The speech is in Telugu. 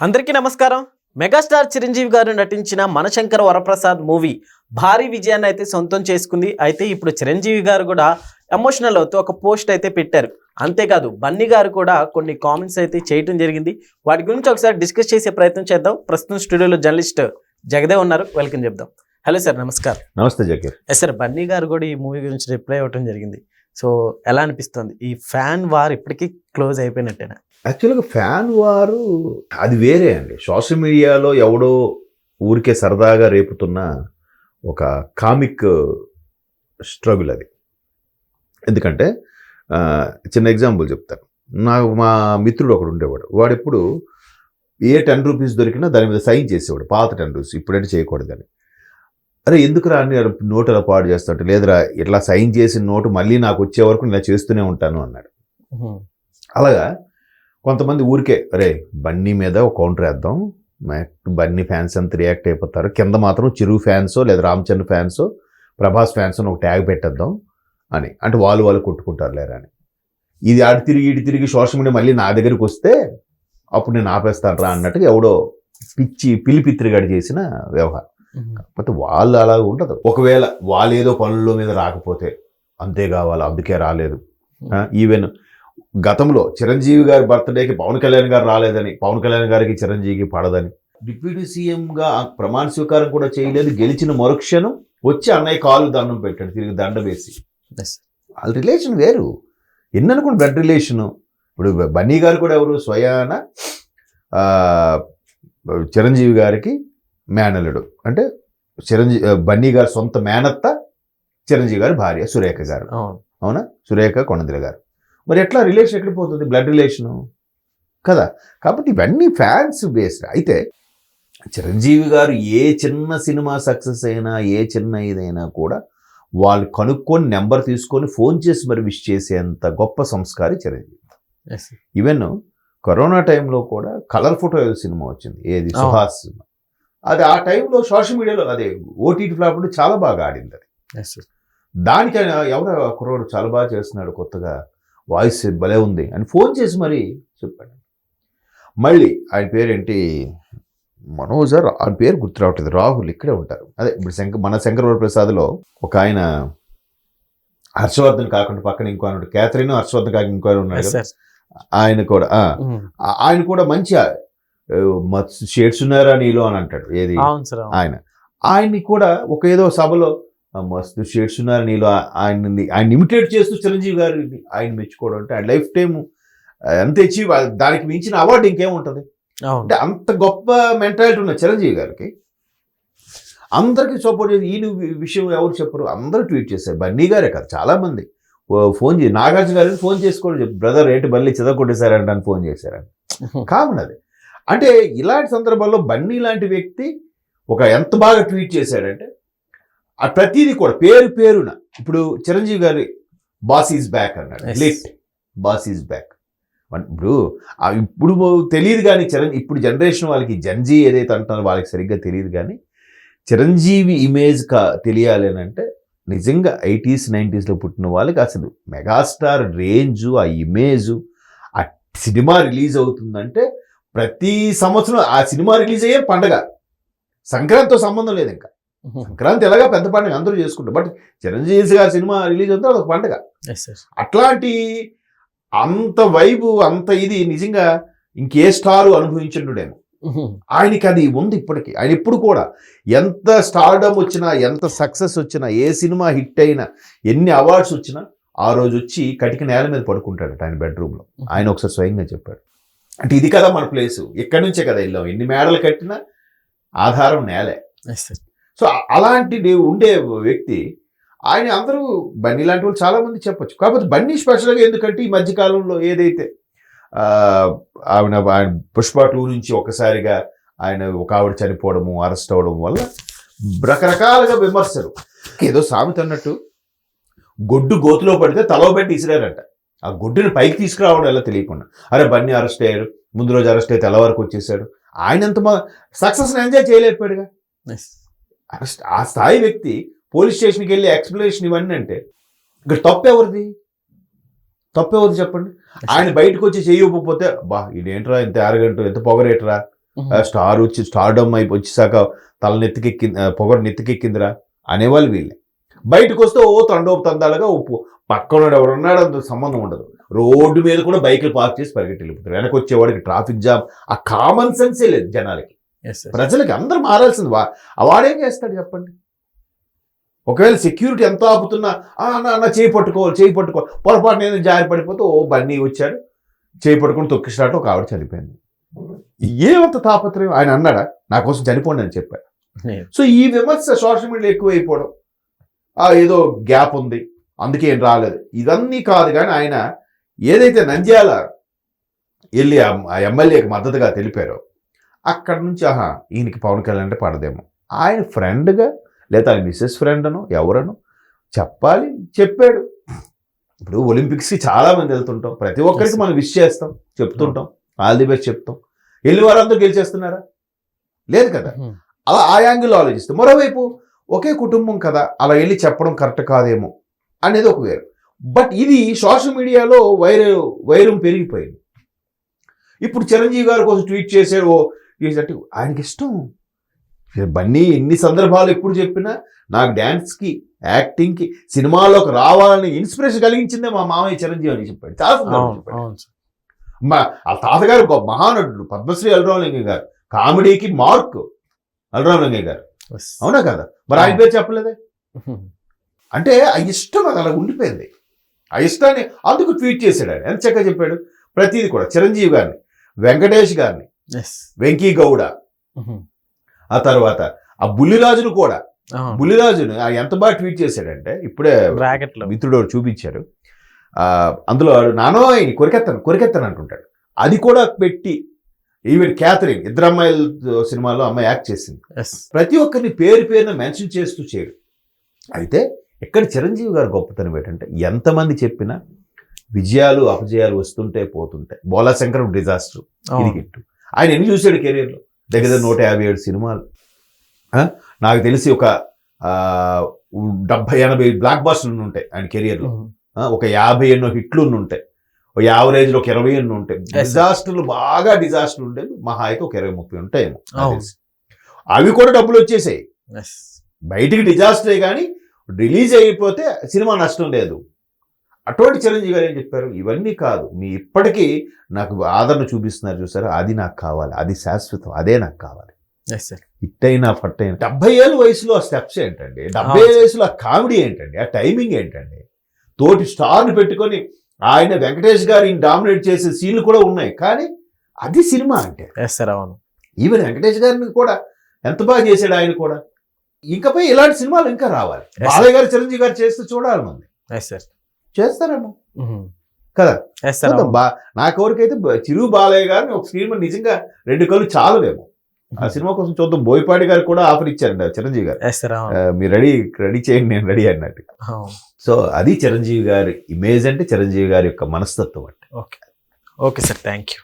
అందరికీ నమస్కారం. మెగాస్టార్ చిరంజీవి గారు నటించిన మనశంకర వరప్రసాద్ మూవీ భారీ విజయాన్ని అయితే సొంతం చేసుకుంది. అయితే ఇప్పుడు చిరంజీవి గారు కూడా ఎమోషనల్ అవుతూ ఒక పోస్ట్ అయితే పెట్టారు. అంతేకాదు బన్నీ గారు కూడా కొన్ని కామెంట్స్ అయితే చేయటం జరిగింది. వాటి గురించి ఒకసారి డిస్కస్ చేసే ప్రయత్నం చేద్దాం. ప్రస్తుతం స్టూడియోలో జర్నలిస్ట్ జగదే ఉన్నారు. వెల్కమ్ చెప్దాం. హలో సార్ నమస్కారం. నమస్తే జకీర్ ఎస్ సార్ బన్నీ గారు కూడా ఈ మూవీ గురించి రిప్లై అవ్వటం జరిగింది. సో ఎలా అనిపిస్తుంది? ఈ ఫ్యాన్ వార్ ఇప్పటికీ క్లోజ్ అయిపోయినట్టేనా? యాక్చువల్గా ఫ్యాన్ వారు అది వేరే అండి. సోషల్ మీడియాలో ఎవడో ఊరికే సరదాగా రేపుతున్న ఒక కామిక్ స్ట్రగుల్ అది. ఎందుకంటే చిన్న ఎగ్జాంపుల్ చెప్తాను. నాకు మా మిత్రుడు ఒకడు ఉండేవాడు. వాడు ఎప్పుడు ఏ టెన్ రూపీస్ దొరికినా దాని మీద సైన్ చేసేవాడు. పాత టెన్ రూపీస్ ఇప్పుడంటే చేయకూడదని. అరే ఎందుకురా అని నోట్ అలా పాడు చేస్తాడు? లేదురా ఇట్లా సైన్ చేసిన నోటు మళ్ళీ నాకు వచ్చే వరకు నేను ఇలా చేస్తూనే ఉంటాను అన్నాడు. అలాగా కొంతమంది ఊరికే అరే బన్నీ మీద ఒక కౌంటర్ వేద్దాం మ్యాక్ బన్నీ ఫ్యాన్స్ అంతా రియాక్ట్ అయిపోతారు కింద మాత్రం చిరు ఫ్యాన్సో లేదా రామచంద్ర ఫ్యాన్సో ప్రభాస్ ఫ్యాన్స్ అని ఒక ట్యాగ్ పెట్టేద్దాం అని. అంటే వాళ్ళు వాళ్ళు కొట్టుకుంటారు లేరా అని. ఇది ఆడి తిరిగి ఇటు తిరిగి సోషల్ మీడియా మళ్ళీ నా దగ్గరికి వస్తే అప్పుడు నేను ఆపేస్తాను రా అన్నట్టుగా ఎవడో పిచ్చి పిలిపిత్రిగాడి చేసిన వ్యవహారం. కాకపోతే వాళ్ళు అలా ఉండదు. ఒకవేళ వాళ్ళు ఏదో పనుల మీద రాకపోతే అంతే కావాలి అందుకే రాలేదు. ఈవెన్ గతంలో చిరంజీవి గారి బర్త్డేకి పవన్ కళ్యాణ్ గారు రాలేదని పవన్ కళ్యాణ్ గారికి చిరంజీవికి పడదని డిప్యూటీ సీఎంగా ప్రమాణ స్వీకారం కూడా చేయలేదు. గెలిచిన మరుక్షణం వచ్చి అన్నయ్య కాలు దండం పెట్టాడు తిరిగి దండ వేసి. వాళ్ళ రిలేషన్ వేరు. ఎన్ని అనుకోండి బ్లడ్ రిలేషన్. ఇప్పుడు బన్నీ గారు కూడా ఎవరు? స్వయాన చిరంజీవి గారికి మేనల్లుడు. అంటే చిరంజీవి బన్నీ గారి సొంత మేనత్త చిరంజీవి గారి భార్య సురేఖ గారు. అవును. అవునా? సురేఖ కొణదిల గారు. మరి ఎట్లా రిలేషన్ ఎక్కడ పోతుంది? Blood relation? కదా. కాబట్టి ఇవన్నీ ఫ్యాన్స్ బేస్డ్. అయితే చిరంజీవి గారు ఏ చిన్న సినిమా సక్సెస్ అయినా ఏ చిన్న ఇదైనా కూడా వాళ్ళు కనుక్కొని నెంబర్ తీసుకొని ఫోన్ చేసి మరి విష్ చేసేంత గొప్ప సంస్కారి చిరంజీవి. ఈవెన్ కరోనా టైంలో కూడా కలర్ ఫోటో సినిమా వచ్చింది. ఏది. సుహాస్ సినిమా. అది ఆ టైంలో సోషల్ మీడియాలో అదే ఓటీటీ ఫ్లాప్ చాలా బాగా ఆడింది అది. దానికి ఆయన ఎవరో కుర్రోడు చాలా బాగా చేస్తున్నాడు కొత్తగా వాయిస్ భలే ఉంది అని ఫోన్ చేసి మరి చెప్పాడు. మళ్ళీ ఆయన పేరేంటి మనోజ్ రా- ఆయన పేరు గుర్తు రావట్లేదు. రాహుల్ ఇక్కడే ఉంటారు. అదే ఇప్పుడు శంకర్ మన శంకరవర ప్రసాద్లో ఒక ఆయన హర్షవర్ధన్ కాకుండా పక్కన ఇంకో ఆయన. క్యాథరిన్ హర్షవర్ధన్ కాకుండా ఇంకో ఆయన ఉన్నాడు. ఆయన కూడా ఆ- ఆయన కూడా మంచి షేడ్స్ ఉన్నారా నీలో అని అంటాడు. ఏది. ఆయన. ఆయన్ని కూడా ఒక ఏదో సభలో "ఆ, మస్తు షేడ్స్ ఉన్నారు నీలో? ఆయన ఆయన ఇమిటేట్ చేస్తూ చిరంజీవి గారిని ఆయన మెచ్చుకోవడం అంటే ఆయన లైఫ్ టైం ఎంత అచీవ్ దానికి మించిన అవార్డు ఇంకేముంటుంది? అంటే అంత గొప్ప మెంటాలిటీ ఉన్న చిరంజీవి గారికి అందరికీ సపోర్ట్ చేసి ఈయన విషయం ఎవరు చెప్పరు? అందరూ ట్వీట్ చేశారు. బన్నీ గారే కాదు చాలా మంది ఓ ఫోన్ చేసి నాగార్జున గారిని ఫోన్ చేసుకోవడం బ్రదర్ ఏంటి బల్లి చెదగొట్టేశారంట అని ఫోన్ చేశారని కామన్ అది. అంటే ఇలాంటి సందర్భాల్లో బన్నీ లాంటి వ్యక్తి ఒక ఎంత బాగా ట్వీట్ చేశాడంటే ఆ ప్రతిదీ కూడా పేరు పేరున ఇప్పుడు Chiranjeevi garu boss is back అన్నాడు. లిట్ బాస్ ఈజ్ బ్యాక్ ఇప్పుడు ఇప్పుడు తెలియదు కానీ చిరంజీవి ఇప్పుడు జనరేషన్ వాళ్ళకి జంజీ ఏదైతే అంటున్నారో వాళ్ళకి సరిగ్గా తెలియదు కానీ చిరంజీవి ఇమేజ్ కా తెలియాలి అని అంటే నిజంగా ఎయిటీస్ నైంటీస్లో పుట్టిన వాళ్ళకి అసలు మెగాస్టార్ రేంజు ఆ ఇమేజు ఆ సినిమా రిలీజ్ అవుతుందంటే ప్రతి సంవత్సరం ఆ సినిమా రిలీజ్ అయ్యే పండగ. సంక్రాంతితో సంబంధం లేదు ఇంకా. సంక్రాంతి ఎలాగా పెద్ద పండుగ అందరూ చేసుకుంటారు. బట్ చిరంజీవి గారి సినిమా రిలీజ్ అవుతుంది అదొక పండగ. అట్లాంటి అంత వైబు అంత ఇది నిజంగా ఇంకే స్టారు అనుభవించుండేమో ఆయనకి అది ఉంది ఇప్పటికీ. ఆయన ఇప్పుడు కూడా ఎంత స్టార్డమ్ వచ్చినా ఎంత సక్సెస్ వచ్చినా ఏ సినిమా హిట్ అయినా ఎన్ని అవార్డ్స్ వచ్చినా ఆ రోజు వచ్చి కటిక నేల మీద పడుకుంటాడట ఆయన బెడ్రూమ్లో. ఆయన ఒకసారి స్వయంగా చెప్పాడు. అంటే ఇది కదా మన ప్లేసు ఇక్కడి నుంచే కదా వెళ్ళాం? ఎన్ని మేడలు కట్టినా ఆధారం నేలే. సో అలాంటి ఉండే వ్యక్తి ఆయన అందరూ బన్నీ లాంటి వాళ్ళు చాలా మంది చెప్పొచ్చు. కాకపోతే బన్నీ స్పెషల్గా ఎందుకంటే ఈ మధ్యకాలంలో ఏదైతే ఆవిడ ఆయన పుష్ప టూ నుంచి ఒకసారిగా ఆయన ఒక ఆవిడ చనిపోవడము అరెస్ట్ అవ్వడం వల్ల రకరకాలుగా విమర్శలు. ఏదో సామెత అన్నట్టు గొడ్డు గోతులో పడితే తలవ పెట్టి ఇసిరారంట. ఆ గొడ్డుని పైకి తీసుకురావడం ఎలా తెలియకుండా. అరే బన్నీ అరెస్ట్ అయ్యారు ముందు రోజు అరెస్ట్ అయితే తెల్లవారికి వచ్చేసాడు? ఆయన ఎంత సక్సెస్ని ఎంజాయ్ చేయలేకపోయాడుగా. ఆ స్థాయి వ్యక్తి పోలీస్ స్టేషన్కి వెళ్ళి ఎక్స్ప్లెనేషన్ ఇవన్నీ అంటే ఇక్కడ తప్పు ఎవరిది? తప్పు ఎవరిది చెప్పండి? ఆయన బయటకు వచ్చి చేయకపోతే బా ఇదేంట్రా ఇంత అరగంట ఎంత పొగరేట్రా? ఆ స్టార్ వచ్చి స్టార్డమ్ అయిపోయి వచ్చేసాక తల నెత్తికెక్కి ఆ, పొగరు నెత్తికెక్కిందిరా అనేవాళ్ళు వీళ్ళే. బయటకు వస్తే ఓ తండోపు తందాలుగా ఉప్పు. పక్కన ఎవరున్నాడు అంత సంబంధం ఉండదు. రోడ్డు మీద కూడా బైకులు పార్క్ చేసి పరిగెట్టి వెళ్ళిపోతారు వెనక వచ్చేవాడికి ట్రాఫిక్ జామ్. ఆ కామన్ సెన్సే లేదు జనాలకి. ప్రజలకి అందరూ మారాల్సింది వా వాడేం చేస్తాడు చెప్పండి? ఒకవేళ సెక్యూరిటీ ఎంత ఆపుతున్నా "ఆ, అన్న అన్న చేయి పట్టుకోవాలి చేయి పట్టుకోవాలి. పొరపాటు నేను జారి పడిపోతే ఓ బన్నీ వచ్చాడు చేయి పట్టుకుని తొక్కిసినట్టు ఒక ఆవిడ చనిపోయింది. ఏమంత తాపత్రయం? ఆయన అన్నాడా నా కోసం చనిపోండి అని చెప్పాడు. సో ఈ విమర్శ సోషల్ మీడియా ఎక్కువైపోవడం ఆ ఏదో గ్యాప్ ఉంది. అందుకే ఏం రాలేదు. ఇవన్నీ కాదు కానీ ఆయన ఏదైతే నంద్యాల వెళ్ళి ఆ- ఎమ్మెల్యేకి మద్దతుగా తెలిపారో అక్కడ నుంచి ఆహా ఈయనకి పవన్ కళ్యాణ్ అంటే పడదేమో. ఆయన ఫ్రెండ్గా లేదా ఆయన మిస్సెస్ ఫ్రెండ్ అను ఎవరను చెప్పాలి చెప్పాడు. ఇప్పుడు ఒలింపిక్స్కి చాలా మంది వెళ్తుంటాం. ప్రతి ఒక్కరికి మనం విష్ చేస్తాం చెప్తుంటాం. ఆల్ ది బెస్ట్ చెప్తాం. వెళ్ళి వారందరూ గెలిచేస్తున్నారా? లేదు కదా. అలా ఆ యాంగిల్ ఆలోచిస్తే మరోవైపు ఒకే కుటుంబం కదా అలా వెళ్ళి చెప్పడం కరెక్ట్ కాదేమో అనేది ఒక వేరు. బట్ ఇది సోషల్ మీడియాలో వైర వైరం పెరిగిపోయింది. ఇప్పుడు చిరంజీవి గారి కోసం ట్వీట్ చేశారు ఓ అంటే ఆయనకి ఇష్టం. బన్నీ ఎన్ని సందర్భాలు ఎప్పుడు చెప్పినా నాకు డ్యాన్స్కి యాక్టింగ్కి సినిమాలోకి రావాలని ఇన్స్పిరేషన్ కలిగించిందే మా మామయ్య చిరంజీవి అని చెప్పాడు. చాలా మా ఆ తాతగారు గొప్ప మహానటుడు పద్మశ్రీ అల్రామలింగం గారు. కామెడీకి మార్క్ అల్రామలింగం గారు. అవునా కదా? మరి ఆయన పేరు చెప్పలేదే? అంటే ఆ ఇష్టం అది అలా ఉండిపోయింది. ఆ ఇష్టాన్ని అందుకు ట్వీట్ చేశాడు ఆయన. ఎంత చక్కగా చెప్పాడు? ప్రతిదీ కూడా. చిరంజీవి గారిని వెంకటేష్ గారిని వెంకీ గౌడ ఆ తర్వాత ఆ బుల్లిరాజును కూడా. బుల్లిరాజును ఆ ఎంత బాగా ట్వీట్ చేశాడంటే ఇప్పుడే మిత్రుడు చూపించారు. ఆ, అందులో నానో ఆయన కొరికెత్తను కొరికెత్తను అంటుంటాడు అది కూడా పెట్టి ఈవెన్ క్యాథరిన్ ఇద్దరు అమ్మాయిల సినిమాలో అమ్మాయి యాక్ట్ చేసింది. ప్రతి ఒక్కరిని పేరు పేరున మెన్షన్ చేస్తూ చేయడు. అయితే ఇక్కడ చిరంజీవి గారు గొప్పతనం ఏంటంటే ఎంతమంది చెప్పినా విజయాలు అపజయాలు వస్తుంటే పోతుంటాయి. బోలా శంకర్ డిజాస్టర్. హిట్. ఆయన ఎన్ని చూశాడు కెరీర్లో? దగ్గర నూట యాభై ఏడు సినిమాలు? నాకు తెలిసి ఒక డెబ్బై ఎనభై బ్లాక్ బాస్టర్లు ఉంటాయి ఆయన కెరీర్లో. ఆ, ఒక యాభై ఎన్నో హిట్లు ఉంటాయి యావరేజ్లో ఒక ఇరవై ఎన్నో ఉంటాయి. డిజాస్టర్లు బాగా డిజాస్టర్లు ఉండేవి. మహా అయితే ఒక ఇరవై ముప్పై ఉంటాయేమో. అవి కూడా డబ్బులు వచ్చేసాయి. బయటికి డిజాస్టరే కానీ రిలీజ్ అయిపోతే సినిమా నష్టం లేదు. అటువంటి చిరంజీవి గారు ఏం చెప్పారు? ఇవన్నీ కాదు. మీ ఇప్పటికీ నాకు ఆదరణ చూపిస్తున్నారు చూసారా? అది నాకు కావాలి. అది శాశ్వతం. అదే నాకు కావాలి. ఫట్ అయినా డెబ్బై ఏళ్ళ వయసులో ఆ స్టెప్స్ ఏంటండి? డెబ్బై. ఏళ్ళ వయసులో ఆ కామెడీ ఏంటండి? ఆ టైమింగ్ ఏంటండి? తోటి స్టార్ని పెట్టుకొని ఆయన వెంకటేష్ గారి డామినేట్ చేసే సీన్లు కూడా ఉన్నాయి. కానీ అది సినిమా అంటే. ఎస్ సార్ అవును. ఈవెన్ వెంకటేష్ గారిని కూడా ఎంత బాగా చేశాడు ఆయన కూడా. ఇంకపై ఇలాంటి సినిమాలు ఇంకా రావాలి. బాలయ్య గారు చిరంజీవి గారు చేస్తే చూడాలి మంది. ఎస్ సార్ చేస్తారేమో. కదా? ఎస్ సార్ నా కోరికైతే చిరు బాలయ్య గారిని ఒక సినిమా నిజంగా రెండు కళ్ళు చాలవేమో. ఆ సినిమా కోసం చూద్దాం. బోయపాటి గారు కూడా ఆఫర్ ఇచ్చారండి చిరంజీవి గారు. మీరు రెడీ రెడీ చేయండి నేను రెడీ అన్నట్టు. సో అది చిరంజీవి గారి ఇమేజ్ అంటే చిరంజీవి గారి యొక్క మనస్తత్వం అంటే. Okay. Okay sir thank you